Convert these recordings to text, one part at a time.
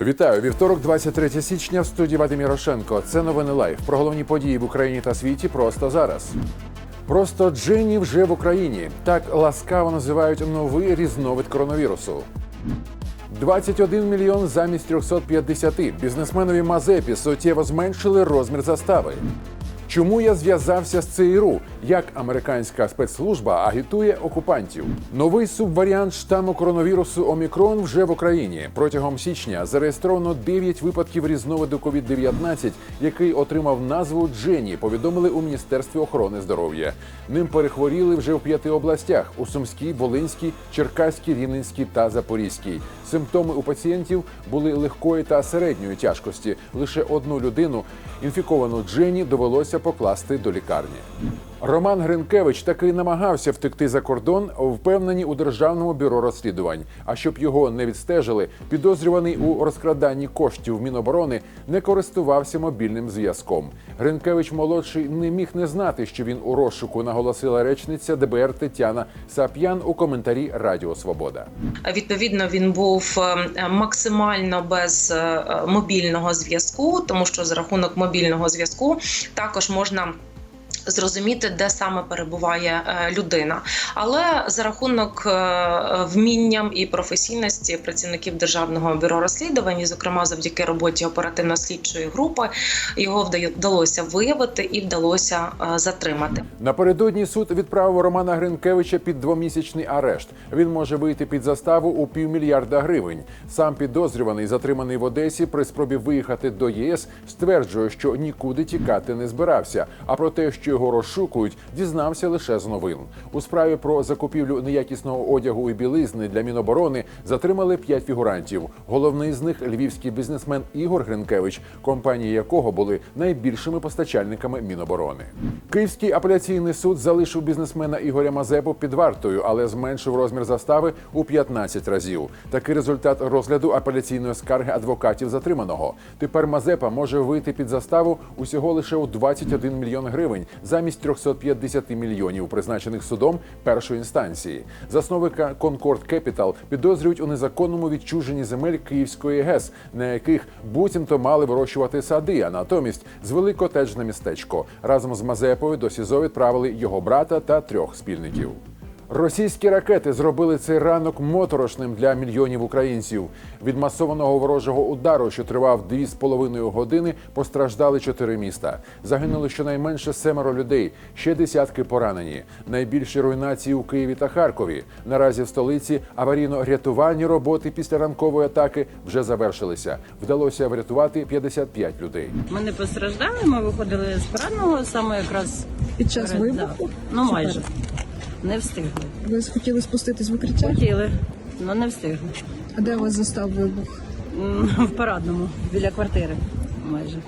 Вітаю вівторок, 23 січня в студії Вадим Ярошенко. Це новини лайф. Про головні події в Україні та світі просто зараз. Просто джині вже в Україні. Так ласкаво називають новий різновид коронавірусу. 21 мільйон замість 350. Бізнесменові Мазепі суттєво зменшили розмір застави. Чому я зв'язався з ЦРУ? Як американська спецслужба агітує окупантів? Новий субваріант штаму коронавірусу Омікрон вже в Україні. Протягом січня зареєстровано 9 випадків різновиду COVID-19, який отримав назву Джені. Повідомили у Міністерстві охорони здоров'я. Ним перехворіли вже в п'яти областях: у Сумській, Волинській, Черкаській, Рівненській та Запорізькій. Симптоми у пацієнтів були легкої та середньої тяжкості. Лише одну людину, інфіковану Джені, довелося покласти до лікарні. Роман Гринкевич таки намагався втекти за кордон, впевнені у державному бюро розслідувань. А щоб його не відстежили, підозрюваний у розкраданні коштів Міноборони не користувався мобільним зв'язком. Гринкевич молодший не міг не знати, що він у розшуку наголосила речниця ДБР Тетяна Сап'ян у коментарі Радіо Свобода. Відповідно, він був е, максимально без е, мобільного зв'язку, тому що за рахунок мобільного зв'язку також можна. Зрозуміти, де саме перебуває е, людина, але за рахунок е, вмінням і професійності працівників державного бюро розслідувань, зокрема завдяки роботі оперативно-слідчої групи, його вдалося виявити і вдалося е, затримати. Напередодні суд відправив Романа Гринкевича під двомісячний арешт. Він може вийти під заставу у півмільярда гривень. Сам підозрюваний, затриманий в Одесі при спробі виїхати до ЄС, стверджує, що нікуди тікати не збирався. А про те, що його розшукують, дізнався лише з новин. У справі про закупівлю неякісного одягу і білизни для Міноборони затримали п'ять фігурантів. Головний з них львівський бізнесмен Ігор Гринкевич, компанії якого були найбільшими постачальниками Міноборони. Київський апеляційний суд залишив бізнесмена Ігоря Мазепу під вартою, але зменшив розмір застави у 15 разів. Такий результат розгляду апеляційної скарги адвокатів затриманого. Тепер Мазепа може вийти під заставу усього лише у 21 мільйон гривень замість 350 мільйонів, призначених судом першої інстанції. Засновника Concord Capital підозрюють у незаконному відчуженні земель Київської ГЕС, на яких буцімто мали вирощувати сади, а натомість звели котеджне містечко. Разом з Мазепою до СІЗО відправили його брата та трьох спільників. Російські ракети зробили цей ранок моторошним для мільйонів українців. Від масованого ворожого удару, що тривав дві з половиною години, постраждали чотири міста. Загинули щонайменше семеро людей, ще десятки поранені. Найбільші руйнації у Києві та Харкові. Наразі в столиці аварійно-рятувальні роботи після ранкової атаки вже завершилися. Вдалося врятувати 55 людей. Ми не постраждали, ми виходили з парадного саме якраз Під час вибуху? да. Ну майже. Не встигли. Ви хотіли спуститись в укриття? Хотіли, але не встигли. А де вас застав вибух? В парадному, біля квартири майже.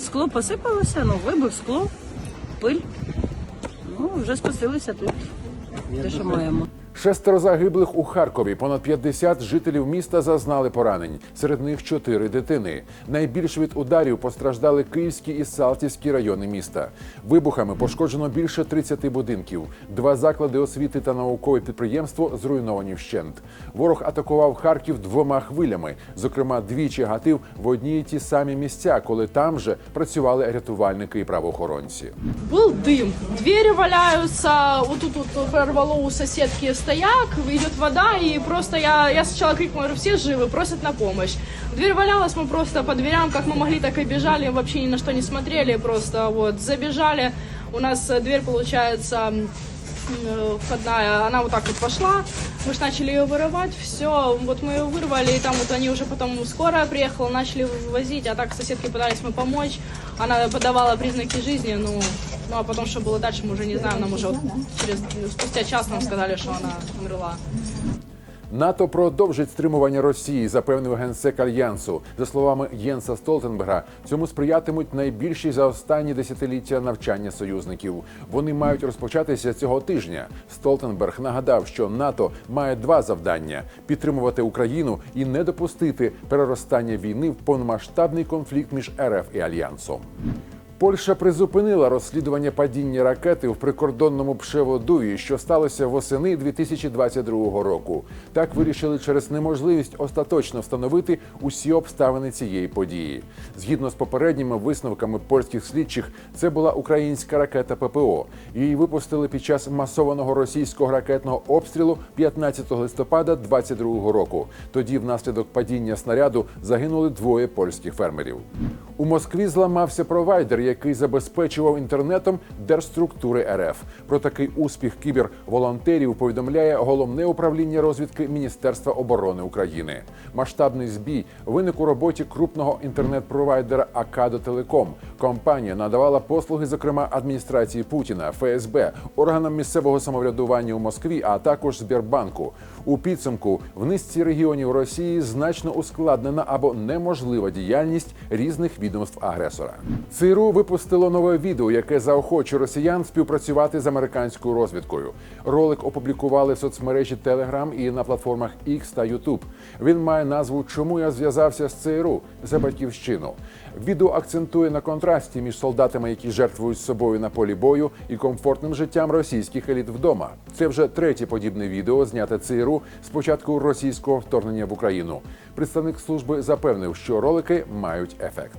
Скло посипалося, ну вибух, скло, пиль. Ну, вже спустилися тут. Те, що маємо. Шестеро загиблих у Харкові. Понад 50 жителів міста зазнали поранень. Серед них чотири дитини. Найбільше від ударів постраждали Київські і Салтівські райони міста. Вибухами пошкоджено більше 30 будинків. Два заклади освіти та наукове підприємство зруйновані вщент. Ворог атакував Харків двома хвилями. Зокрема, двічі гатив в одні й ті самі місця, коли там же працювали рятувальники і правоохоронці. Был дым, двери валяются, вот тут прорвало у соседки стояк, идет вода, и просто я, я сначала крикнула, говорю, все живы, просят на помощь. Дверь валялась, мы просто по дверям, как мы могли, так и бежали, вообще ни на что не смотрели, просто вот забежали. У нас дверь, получается, входная, она вот так вот пошла, мы же начали ее вырывать, все, вот мы ее вырвали, и там вот они уже потом, скорая приехала, начали вывозить, а так соседки пытались мы помочь, она подавала признаки жизни, ну, ну а потом, что было дальше, мы уже не знаем, нам уже через, спустя час нам сказали, что она умерла. НАТО продовжить стримування Росії, запевнив генсек альянсу. За словами Єнса Столтенберга, цьому сприятимуть найбільші за останні десятиліття навчання союзників. Вони мають розпочатися цього тижня. Столтенберг нагадав, що НАТО має два завдання: підтримувати Україну і не допустити переростання війни в повномасштабний конфлікт між РФ і альянсом. Польща призупинила розслідування падіння ракети в прикордонному Пшеводуві, що сталося восени 2022 року. Так вирішили через неможливість остаточно встановити усі обставини цієї події. Згідно з попередніми висновками польських слідчих, це була українська ракета ППО. Її випустили під час масованого російського ракетного обстрілу 15 листопада 2022 року. Тоді, внаслідок падіння снаряду, загинули двоє польських фермерів. У Москві зламався провайдер, який забезпечував інтернетом держструктури РФ. Про такий успіх кіберволонтерів повідомляє головне управління розвідки Міністерства оборони України. Масштабний збій виник у роботі крупного інтернет-провайдера Акадо Телеком. Компанія надавала послуги, зокрема адміністрації Путіна, ФСБ, органам місцевого самоврядування у Москві, а також Сбербанку. У підсумку в низці регіонів Росії значно ускладнена або неможлива діяльність різних відомств агресора. ЦРУ випустило нове відео, яке заохочує росіян співпрацювати з американською розвідкою. Ролик опублікували в соцмережі Telegram і на платформах X та YouTube. Він має назву Чому я зв'язався з ЦРУ за батьківщину. Відео акцентує на контрасті між солдатами, які жертвують собою на полі бою, і комфортним життям російських еліт вдома. Це вже третє подібне відео, зняте ЦРУ з початку російського вторгнення в Україну. Представник служби запевнив, що ролики мають ефект.